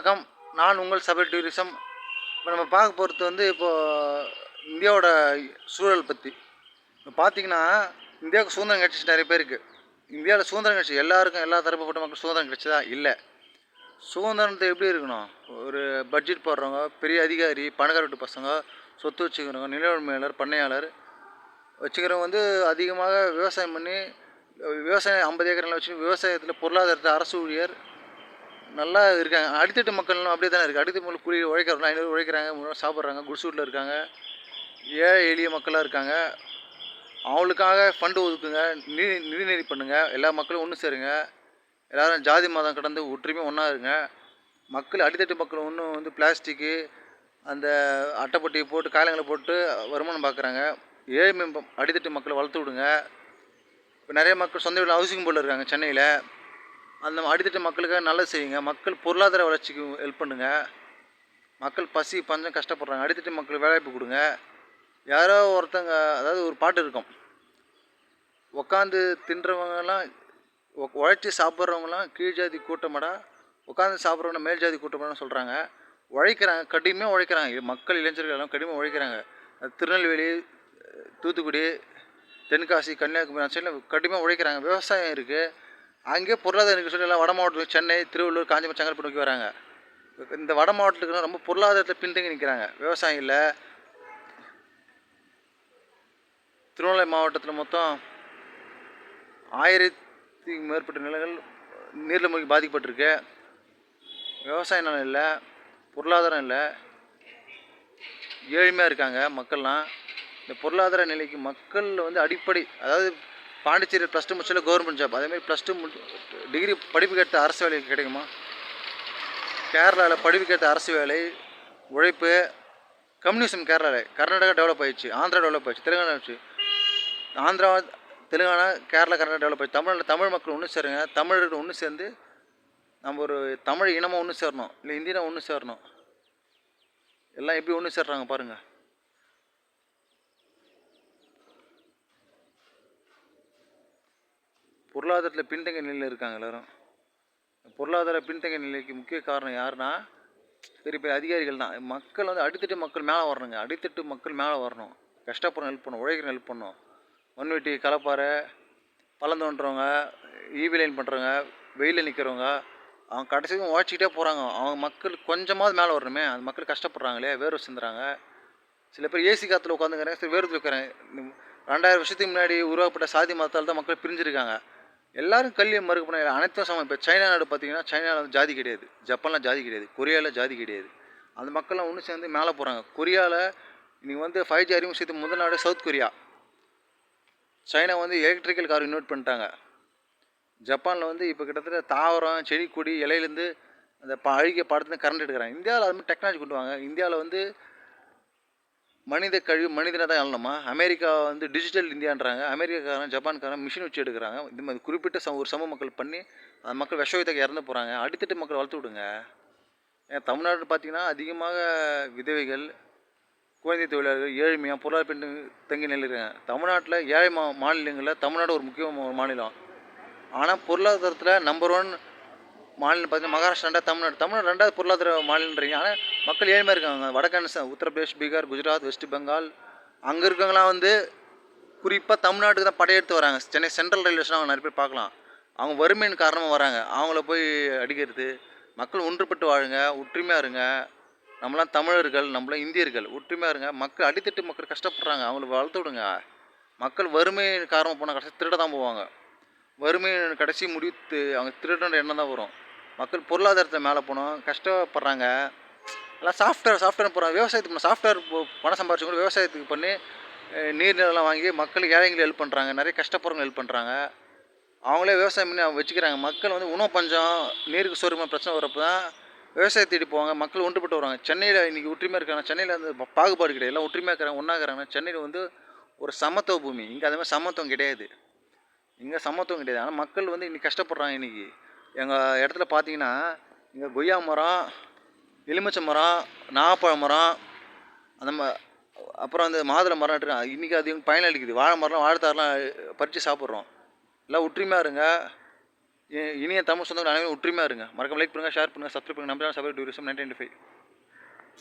வணக்கம் நான் உங்கள் சபை டூரிசம் இப்போ நம்ம பார்க்க போகிறது வந்து இப்போது இந்தியாவோட சூழல் பற்றி இப்போ பார்த்தீங்கன்னா இந்தியாவுக்கு சுதந்திரம் கிடச்சிச்சு நிறைய பேருக்கு. இந்தியாவில் சுதந்திரம் கிடச்சி எல்லாருக்கும் எல்லா தரப்புப்பட்ட மக்கள் சுதந்திரம் கிடச்சதா? இல்லை. சுதந்திரத்தை எப்படி இருக்கணும்? ஒரு பட்ஜெட் போடுறவங்க பெரிய அதிகாரி பணக்கார வீட்டு பசங்க சொத்து வச்சுக்கிறவங்க நில உரிமையாளர் பண்ணையாளர் வச்சுக்கிறவங்க வந்து அதிகமாக விவசாயம் பண்ணி விவசாயம் ஐம்பது ஏக்கர் நிலம் வச்சு விவசாயத்தில் பொருளாதாரத்தை அரசு ஊழியர் நல்லா இருக்காங்க. அடித்தட்டு மக்கள்லாம் அப்படியே தானே இருக்குது அடித்தட்டு மக்கள் கூலி உழைக்கிறவங்க ஐநூறு உழைக்கிறாங்க முன்னாள் சாப்பிட்றாங்க குடிசை வீட்டில் இருக்காங்க. ஏழை எளிய மக்களாக இருக்காங்க. அவங்களுக்காக ஃபண்டு ஒதுக்குங்க நிதி நிதிநிதி பண்ணுங்கள் எல்லா மக்களும் ஒன்று சேருங்க. எல்லோரும் ஜாதி மதம் கடந்து ஒற்றுமையாக ஒன்றா இருங்க. மக்கள் அடித்தட்டு மக்கள் ஒன்றும் வந்து பிளாஸ்டிக்கு அந்த அட்டைப்பட்டியை போட்டு காயங்களை போட்டு வருமானம் பார்க்குறாங்க ஏழ்மை அடித்தட்டு மக்களை வளர்த்து விடுங்க. இப்போ நிறைய மக்கள் சொந்த வீட்டில் ஹவுசிங் போர்டில் இருக்காங்க சென்னையில். அந்த அடித்தட்டு மக்களுக்காக நல்லது செய்யுங்க. மக்கள் பொருளாதார வளர்ச்சிக்கு ஹெல்ப் பண்ணுங்க. மக்கள் பசி பஞ்சம் கஷ்டப்படுறாங்க. அடித்தட்டு மக்கள் வேலைவாய்ப்பு கொடுங்க. யாரோ ஒருத்தங்க அதாவது ஒரு பாட்டு இருக்கும். உக்காந்து தின்றவங்கலாம் உழைச்சி சாப்பிட்றவங்களாம் கீழ் ஜாதி கூட்டமடா உட்காந்து சாப்பிட்றவங்க மேல் ஜாதி கூட்டமடான்னு சொல்கிறாங்க உழைக்கிறாங்க கடுமையாக உழைக்கிறாங்க. மக்கள் இளைஞர்கள் எல்லாம் கடுமையாக உழைக்கிறாங்க. திருநெல்வேலி தூத்துக்குடி தென்காசி கன்னியாகுமரி அந்த சைடில் கடுமையாக உழைக்கிறாங்க. விவசாயம் இருக்குது அங்கேயே பொருளாதார நிகழ்ச்சி சொல்லி எல்லாம் வட மாவட்டத்தில் சென்னை திருவள்ளூர் காஞ்சிபுரம் செங்கல்பட்டு நோக்கி வராங்க. இந்த வட மாவட்டத்துக்கு ரொம்ப பொருளாதாரத்தில் பின்தங்கி நிற்கிறாங்க விவசாயம் இல்லை. திருவண்ணாமலை மாவட்டத்தில் மொத்தம் ஆயிரத்தி மேற்பட்ட நிலங்கள் நீரில் மூழ்கி பாதிக்கப்பட்டிருக்கு. விவசாய நிலம் இல்லை. பொருளாதாரம் இல்லை. ஏழ்மையாக இருக்காங்க மக்கள்லாம். இந்த பொருளாதார நிலைக்கு மக்கள் வந்து அடிப்படை அதாவது பாண்டிச்சேரி ப்ளஸ் டூ முடிச்சாலும் கவர்மெண்ட் ஜாப் அதேமாதிரி ப்ளஸ் டூ டிகிரி படிப்புக்கு ஏற்ற அரசு வேலை கிடைக்குமா? கேரளாவில் படிப்புக்கு ஏற்ற அரசு வேலை உழைப்பு கம்யூனிசம் கேரளாவில் கர்நாடகா டெவலப் ஆயிடுச்சு ஆந்திரா டெவலப் ஆயிடுச்சு தெலுங்கானா ஆயிடுச்சு. ஆந்திரா தெலுங்கானா கேரளா கர்நாடகா டெவலப் ஆயிடுச்சு. தமிழ்நாட்டில் தமிழ் மக்கள் ஒன்று சேருங்க தமிழர்கள் ஒன்று சேர்ந்து நம்ம ஒரு தமிழ் இனமாக ஒன்று சேரணும் இல்லை இந்தியனா ஒன்று சேரணும். எல்லாம் எப்படி ஒன்று சேர்றாங்க பாருங்கள் பொருளாதாரத்தில் பின்தங்கிய நிலையில் இருக்காங்க எல்லாரும். பொருளாதார பின்தங்கிய நிலைக்கு முக்கிய காரணம் யாருன்னா பெரிய பெரிய அதிகாரிகள் தான். மக்கள் வந்து அடித்தட்டு மக்கள் மேலே வரணுங்க. அடித்தட்டு மக்கள் மேலே வரணும். கஷ்டப்படுற ஹெல்ப் பண்ணணும். உழைக்கிற ஹெல்ப் பண்ணணும். மண்வெட்டி கலப்பாறை பள்ளம் தோண்டுறவங்க ஈவி லைன் பண்ணுறவங்க வெயிலில் நிற்கிறவங்க அவங்க கடைசிக்கும் உழைச்சிக்கிட்டே போகிறாங்க அவங்க மக்கள் கொஞ்சமாவது மேலே வரணுமே. அந்த மக்கள் கஷ்டப்படுறாங்களே வேர்வை சிந்துறாங்க. சில பேர் ஏசி காற்றுல உட்காந்துக்கிறேன் சில வேர்த்து வைக்கிறேன் ரெண்டாயிரம் வருஷத்துக்கு முன்னாடி உருவாக்கப்பட்ட சாதி மதத்தால் தான் மக்கள் பிரிஞ்சிருக்காங்க. எல்லாரும் கல்வியை மறுக்க பண்ண அனைத்தும் சமம். இப்போ சைனா நாடு பார்த்தீங்கன்னா சைனாவில் வந்து ஜாதி கிடையாது. ஜப்பானில் ஜாதி கிடையாது. கொரியாவில் ஜாதி கிடையாது. அந்த மக்கள்லாம் ஒன்று சேர்ந்து மேலே போகிறாங்க கொரியாவில் இன்றைக்கி வந்து ஃபைவ் ஜி அறிமுகத்துக்கு முதல் நாடு சவுத் கொரியா. சைனா வந்து எலக்ட்ரிக்கல் கார் இன்வெர்ட் பண்ணிட்டாங்க. ஜப்பானில் வந்து இப்போ கிட்டத்தட்ட தாவரம் செடி கொடி இலையிலேருந்து அந்த ப அழுகிய பாடத்துலேருந்து கரண்ட் எடுக்கிறாங்க. இந்தியாவில் அது மாதிரி டெக்னாலஜி கொண்டு வாங்க. இந்தியாவில் வந்து மனித கழிவு மனிதனை தான் எழணுமா? அமெரிக்கா வந்து டிஜிட்டல் இந்தியான்றாங்க. அமெரிக்காக்காரன் ஜப்பான்காரன் மிஷின் வச்சு எடுக்கிறாங்க. இந்த மாதிரி குறிப்பிட்ட சம ஒரு சமூக மக்கள் பண்ணி அந்த மக்கள் விஷயத்துக்கு இறந்து போகிறாங்க அடித்தட்டு மக்கள் வளர்த்து விடுங்க. ஏன் தமிழ்நாடு பார்த்தீங்கன்னா அதிகமாக விதவைகள் குழந்தை தொழிலாளர்கள் ஏழ்மையாக பொருளாதார பெண் தங்கி நிலையிருக்காங்க தமிழ்நாட்டில் ஏழை மா மாநிலங்களில் தமிழ்நாடு ஒரு முக்கிய மாநிலம். ஆனால் பொருளாதாரத்தில் நம்பர் ஒன் மாநிலம் பார்த்தீங்கன்னா மகாராஷ்டிரா ரெண்டாவது தமிழ்நாடு. தமிழ்நாடு ரெண்டாவது பொருளாதார மாநிலன்றீங்க. ஆனால் மக்கள் ஏழ்மையாக இருக்காங்க. வடக்கான உத்தரப்பிரதேஷ் பீகார் குஜராத் வெஸ்ட் பெங்கால் அங்கே இருக்கவங்களாம் வந்து குறிப்பாக தமிழ்நாட்டுக்கு தான் படையெடுத்து வராங்க. சென்னை சென்ட்ரல் ரயில்வே ஸ்டேஷன் அவங்க நிறைய பேர் பார்க்கலாம். அவங்க வறுமையின் காரணமாக வராங்க. அவங்கள போய் அடிக்கிறது. மக்கள் ஒன்றுபட்டு வாழுங்க ஒற்றுமையாக இருங்க. நம்மளாம் தமிழர்கள் நம்மளாம் இந்தியர்கள் ஒற்றுமையாக இருங்க. மக்கள் அடித்தட்டு மக்கள் கஷ்டப்படுறாங்க. அவங்கள வளர்த்து விடுங்க. மக்கள் வறுமையின் காரணமாக போனால் கடைசி திருட தான் போவாங்க. வறுமையின் கடைசி முடித்து அவங்க திருடுன்ற எண்ணம் தான் வரும். மக்கள் பொருளாதாரத்தில் மேலே போகணும் கஷ்டப்படுறாங்க. எல்லாம் சாஃப்ட்வேர் சாஃப்ட்வேர் போகிறாங்க விவசாயத்துக்கு சாஃப்ட்வேர் பணம் சம்பாரிச்சு விவசாயத்துக்கு பண்ணி அஹ், நீர் வாங்கி மக்கள் ஏழைங்களை ஹெல்ப் பண்ணுறாங்க நிறைய கஷ்டப்படுறவங்க ஹெல்ப் பண்ணுறாங்க அவங்களே விவசாயம் பண்ணி அவங்க வச்சுக்கிறாங்க. மக்கள் வந்து உணவு பஞ்சம் நீருக்கு சொருமை பிரச்சனை வரப்போ தான் விவசாயத்தை தேடி போவாங்க. மக்கள் ஒன்றுபட்டு வருவாங்க. சென்னையில் இன்றைக்கி ஒற்றுமையாக இருக்காங்க. சென்னையில் வந்து பாகுபாடு கிடையாது. எல்லாம் ஒற்றுமையாக இருக்கிறாங்க ஒன்றா இருக்கிறாங்க சென்னையில் வந்து ஒரு சமத்துவ பூமி. இங்கே அதே மாதிரி சமத்துவம் கிடையாது. இங்கே சமத்துவம் கிடையாது. ஆனால் மக்கள் வந்து இன்றைக்கி கஷ்டப்படுறாங்க இன்றைக்கி எங்கள் இடத்துல பார்த்தீங்கன்னா இங்கே கொய்யா மரம் எலுமிச்சை மரம் நாகப்பழ மரம் அந்த ம அப்புறம் அந்த மாதுளை மரம் நட்டுருக்காங்க இன்றைக்கி அது பயனளிக்குது வாழை மரம்லாம் வாழைத்தாரெலாம் பறித்து சாப்பிட்றோம். எல்லாம் ஒற்றுமையாக இருங்க. இனிய தமிழ் சொந்தங்கள் அனைவரும் ஒற்றுமையாக இருங்க. மறக்காம லைக் பண்ணுங்கள் ஷேர் பண்ணுங்கள் சப்ஸ்கிரைப் பண்ணுங்கள் number subscribe tourism ninety five